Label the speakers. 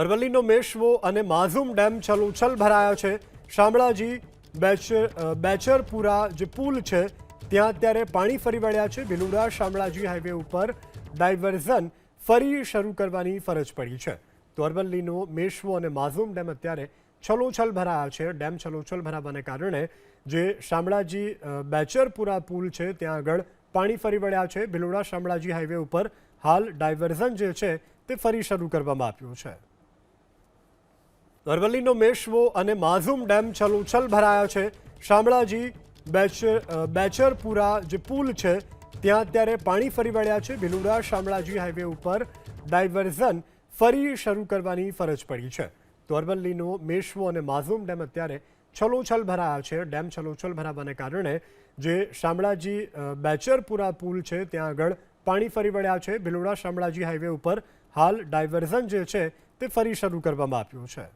Speaker 1: અરવલ્લીનો મેશવો અને માઝુમ ડેમ છલોછલ ભરાયા છે. શામળાજી, બેચર બેચરપુરા જે પુલ છે, ત્યાં અત્યારે પાણી ફરી વળ્યા છે. ભીલુડા શામળાજી હાઈવે ઉપર ડાયવર્ઝન ફરી શરૂ કરવાની ફરજ પડી છે. તો અરવલ્લીનો મેશવો અને માઝુમ ડેમ અત્યારે છલોછલ ભરાયા છે. ડેમ છલોછલ ભરાવાને કારણે જે શામળાજી બેચરપુરા પુલ છે, ત્યાં આગળ પાણી ફરી વળ્યા છે. ભીલોડા શામળાજી હાઈવે ઉપર હાલ ડાયવર્ઝન જે છે, તે ફરી શરૂ કરવામાં આવ્યું છે. અરવલ્લીનો મેશવો અને માઝુમ ડેમ છલોછલ ભરાયા છે. શામળાજી બેચર બેચરપુરા જે પુલ છે, ત્યાં અત્યારે પાણી ફરી વળ્યા છે. ભીલુડા શામળાજી હાઈવે ઉપર ડાયવર્ઝન ફરી શરૂ કરવાની ફરજ પડી છે. તો અરવલ્લીનો મેશવો અને માઝુમ ડેમ અત્યારે છલોછલ ભરાયા છે. ડેમ છલોછલ ભરાવાને કારણે જે શામળાજી બેચરપુરા પુલ છે, ત્યાં આગળ પાણી ફરી વળ્યા છે. ભીલુડા શામળાજી હાઈવે ઉપર હાલ ડાયવર્ઝન જે છે, તે ફરી શરૂ કરવામાં આવ્યું છે.